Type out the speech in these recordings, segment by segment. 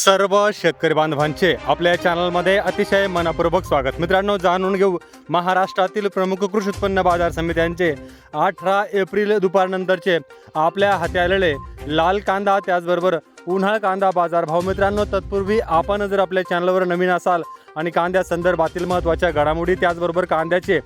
सर्व शेतकरी बांधवांचे आपल्या चॅनलमध्ये अतिशय मनपूर्वक स्वागत. मित्रांनो जाणून घेऊ महाराष्ट्रातील प्रमुख कृषी उत्पन्न बाजार समित्यांचे अठरा एप्रिल दुपारनंतरचे आपल्या हाती आलेले लाल कांदा त्याचबरोबर उन्हाळ कांदा बाजार भाव मित्रांनो तत्पूर्वी आपण जर आपल्या चॅनलवर नवीन असाल आणि कांद्या संदर्भातील महत्त्वाच्या घडामोडी त्याचबरोबर कांद्याचे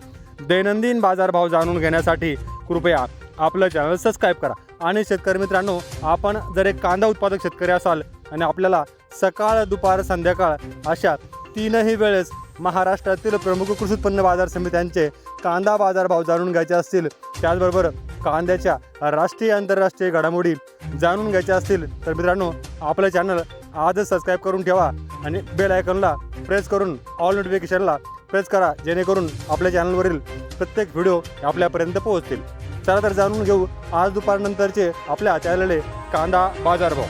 दैनंदिन बाजारभाव जाणून घेण्यासाठी कृपया आपलं चॅनल सबस्क्राईब करा. आणि शेतकरी मित्रांनो आपण जर एक कांदा उत्पादक शेतकरी असाल आणि आपल्याला सकाळ दुपार संध्याकाळ अशा तीनही वेळेस महाराष्ट्रातील प्रमुख कृषी उत्पन्न बाजार समित्यांचे कांदा बाजारभाव जाणून घ्यायचे असतील. त्याचबरोबर कांद्याच्या राष्ट्रीय आंतरराष्ट्रीय घडामोडी जाणून घ्यायच्या असतील. तर मित्रांनो आपलं चॅनल आजच सबस्क्राईब करून ठेवा आणि बेल आयकॉनला प्रेस करून ऑल नोटिफिकेशनला प्रेस करा जेणेकरून आपल्या चॅनलवरील प्रत्येक व्हिडिओ आपल्यापर्यंत पोहोचतील. चला तर जाणून घेऊ आज दुपारनंतरचे आपल्या हाती कांदा बाजारभाव.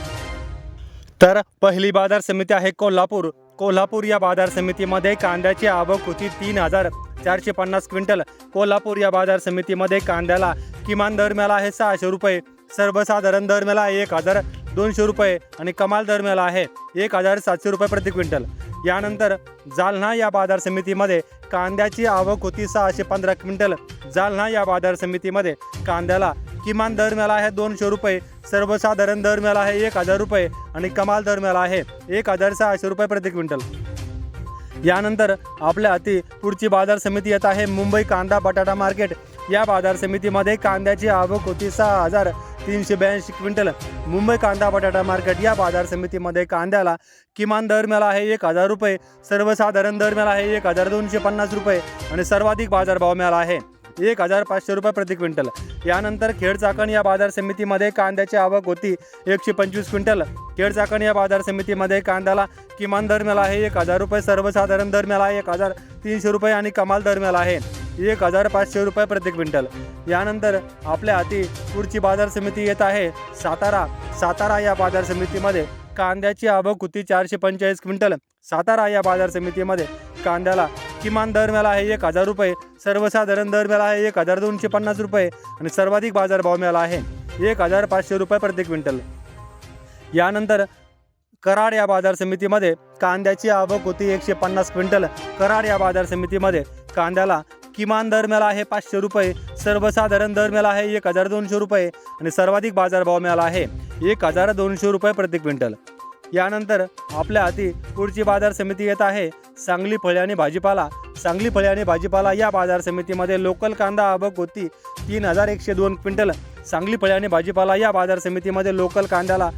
तर पहिली बाजार समिती आहे कोल्हापूर. कोल्हापूर या बाजार समितीमध्ये कांद्याची आवक होती तीन हजार चारशे पन्नास क्विंटल. कोल्हापूर या बाजार समितीमध्ये कांद्याला किमान दर मिळाला आहे सहाशे रुपये. सर्वसाधारण दर मिळाला आहे एक हजार दोनशे रुपये आणि कमाल दर मिळाला आहे एक हजार सातशे रुपये प्रति क्विंटल. यानंतर जालना या बाजार समितीमध्ये कांद्याची आवक होती सहाशे पंधरा क्विंटल. जालना या बाजार समितीमध्ये कांद्याला किमान दर मिळाला आहे दोनशे रुपये सर्वसाधारण दर मिळाला आहे एक हजार रुपये आणि कमाल दर मिळाला आहे एक हजार सहाशे रुपये प्रति क्विंटल. यानंतर आपल्या हाती पुढची बाजार समिती येत आहे मुंबई कांदा बटाटा मार्केट. या बाजार समितीमध्ये कांद्याची आवक होती सहा हजार तीनशे ब्याऐंशी क्विंटल. मुंबई कांदा बटाटा मार्केट या बाजार समितीमध्ये कांद्याला किमान दर मिळाला आहे एक हजार रुपये सर्वसाधारण दर मिळाला आहे एक हजार दोनशे पन्नास रुपये आणि सर्वाधिक बाजारभाव मिळाला आहे. एक हजार पाचशे रुपये प्रति क्विंटल. यानंतर खेड चाकण या बाजार समितीमध्ये कांद्याची आवक होती एकशे पंचवीस क्विंटल. खेड चाकण या बाजार समितीमध्ये कांद्याला किमान दर मिळाला आहे एक हजार रुपये सर्वसाधारण दर मिळाला आहे एक हजार तीनशे रुपये आणि कमाल दर मिळाला आहे एक हजार पाचशे रुपये प्रति क्विंटल. यानंतर आपल्या हाती पुढची बाजार समिती येत आहे सातारा. सातारा या बाजार समितीमध्ये कांद्याची आवक होती चारशे पंचेचाळीस क्विंटल. सातारा या बाजार समितीमध्ये कांद्याला किमान दर मिळाला आहे एक हजार रुपये. सर्वसाधारण दर मिळाला आहे एक हजार दोनशे पन्नास रुपये आणि सर्वाधिक बाजारभाव मिळाला आहे एक हजार पाचशे रुपये प्रति क्विंटल. यानंतर कराड या बाजार समितीमध्ये कांद्याची आवक होती एकशे पन्नास क्विंटल. कराड या बाजार समितीमध्ये कांद्याला किमान दर मिळाला आहे पाचशे रुपये सर्वसाधारण दर मिळाला आहे एक हजार दोनशे रुपये आणि सर्वाधिक बाजारभाव मिळाला आहे एक हजार दोनशे रुपये प्रति क्विंटल. यानंतर आपल्या हाती पुढची बाजार समिती येत आहे सांगली फळे आणि भाजीपाला. सांगली फळे आणि भाजीपाला या बाजार समितीमध्ये लोकल कांदा आवक होती तीन हजार एकशे दोन क्विंटल. सांगली फळे आणि भाजीपाला या बाजार समितीमध्ये लोकल कांद्याला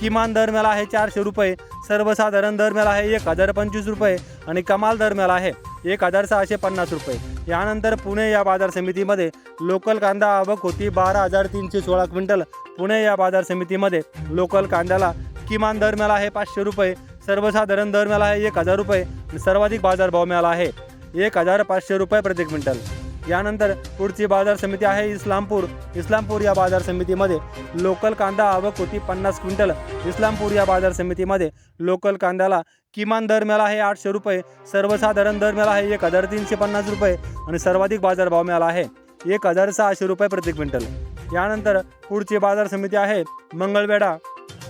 किमान दर मिळाला आहे चारशे रुपये. सर्वसाधारण दर मिळाला आहे एक हजार पंचवीस रुपये आणि कमाल दर मिळाला आहे एक हजार सहाशे पन्नास रुपये. यानंतर पुणे या बाजार समितीमध्ये लोकल कांदा आवक होती बारा हजार तीनशे सोळा क्विंटल. पुणे या बाजार समितीमध्ये लोकल कांद्याला किमान दर मिळाला आहे पाचशे रुपये. सर्वसाधारण दर मिळाला आहे एक हजार रुपये आणि सर्वाधिक बाजारभाव मिळाला आहे. एक हजार पाचशे रुपये प्रति क्विंटल. यानंतर पुढची बाजार समिती आहे इस्लामपूर. इस्लामपूर या बाजार समितीमध्ये लोकल कांदा आवक होती पन्नास क्विंटल. इस्लामपूर या बाजार समितीमध्ये लोकल कांद्याला किमान दर मिळाला आहे आठशे रुपये. सर्वसाधारण दर मिळाला आहे एक हजार तीनशे पन्नास रुपये आणि सर्वाधिक बाजारभाव मिळाला आहे एक हजार सहाशे रुपये प्रति क्विंटल. यानंतर पुढची बाजार समिती आहे मंगळवेढा.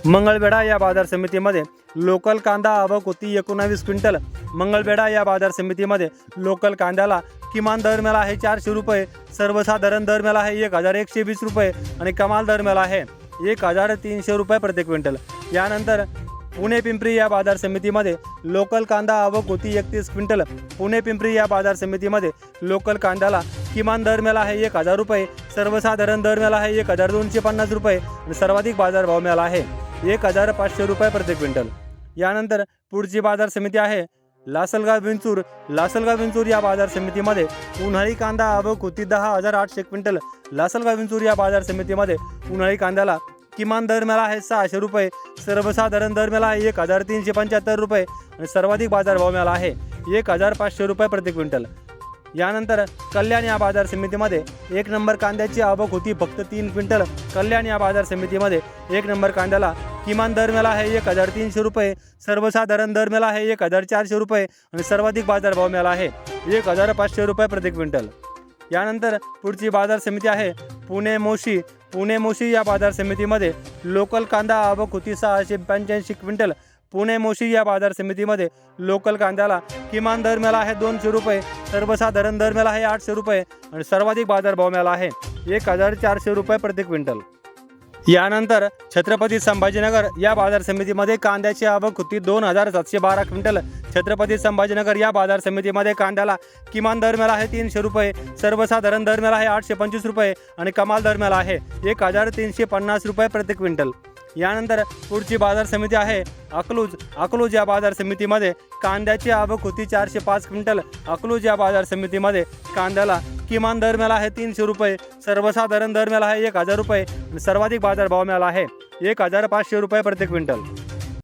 मंगळबेडा या बाजार समितीमध्ये लोकल कांदा आवक होती एकोणावीस क्विंटल. मंगळबेडा या बाजार समितीमध्ये लोकल कांद्याला किमान दर मिळाला आहे चारशे रुपये सर्वसाधारण दर मिळाला आहे एक हजार एकशे वीस रुपये आणि कमाल दर मिळाला आहे एक हजार तीनशे रुपये प्रति क्विंटल. यानंतर पुणे पिंपरी या बाजार समितीमध्ये लोकल कांदा आवक होती एकतीस क्विंटल. पुणे पिंपरी या बाजार समितीमध्ये लोकल कांद्याला किमान दर मिळाला आहे एक हजार रुपये सर्वसाधारण दर मिळाला आहे एक हजार दोनशे पन्नास रुपये आणि सर्वाधिक बाजारभाव मिळाला आहे. एक हजार पाचशे रुपये प्रति क्विंटल. यानंतर पुढची बाजार समिती आहे. लासलगाव विंचूर. लासलगाव विंचूर या बाजार समितीमध्ये उन्हाळी कांदा आवक होती दहा हजार आठशे क्विंटल. लासलगाव विंचूर या बाजार समितीमध्ये उन्हाळी कांद्याला किमान दर मिळाला आहे सहाशे रुपये. सर्वसाधारण दर मिळाला आहे एक हजार तीनशे पंच्याहत्तर रुपये. आणि सर्वाधिक बाजारभाव मिळाला आहे एक हजार पाचशे रुपये प्रति क्विंटल. यानंतर कल्याण या बाजार समितीमध्ये एक नंबर कांद्याची आवक होती फक्त तीन क्विंटल. कल्याण या बाजार समितीमध्ये एक नंबर कांद्याला किमान दर मिळाला आहे एक हजार तीनशे रुपये सर्वसाधारण दर मिळाला आहे एक हजार चारशे रुपये आणि सर्वाधिक बाजारभाव मिळाला आहे एक हजार पाचशे रुपये प्रति क्विंटल. यानंतर पुढची बाजार समिती आहे पुणे मोशी. पुणे मोशी या बाजार समितीमध्ये लोकल कांदा आवक होती सहाशे पंच्याऐंशी क्विंटल पुणे मोशी या बाजार समितीमध्ये लोकल कांद्याला किमान दर मिळाला आहे दोनशे रुपये सर्वसाधारण दर मिळाला आहे आठशे रुपये आणि सर्वाधिक बाजारभाव मिळाला आहे एक हजार चारशे रुपये प्रति क्विंटल. यानंतर छत्रपती संभाजीनगर या बाजार समितीमध्ये कांद्याची आवक होती दोन हजार सातशे बारा क्विंटल. छत्रपती संभाजीनगर या बाजार समितीमध्ये कांद्याला किमान दर मिळाला आहे तीनशे रुपये सर्वसाधारण दर मिळाला आहे आठशे पंचवीस रुपये आणि कमाल दर मिळाला आहे एक हजार तीनशे पन्नास रुपये प्रति क्विंटल. यानंतर पुढची बाजार समिती आहे. अकलूज अकलूज या बाजार समितीमध्ये कांद्याची आवक होती चारशे पाच क्विंटल. अकलूज या बाजार समितीमध्ये कांद्याला किमान दर मिळाला आहे तीनशे रुपये सर्वसाधारण दर मिळाला आहे एक हजार रुपये सर्वाधिक सर्वाधिक बाजारभाव मिळाला आहे एक हजार पाचशे रुपये प्रति क्विंटल.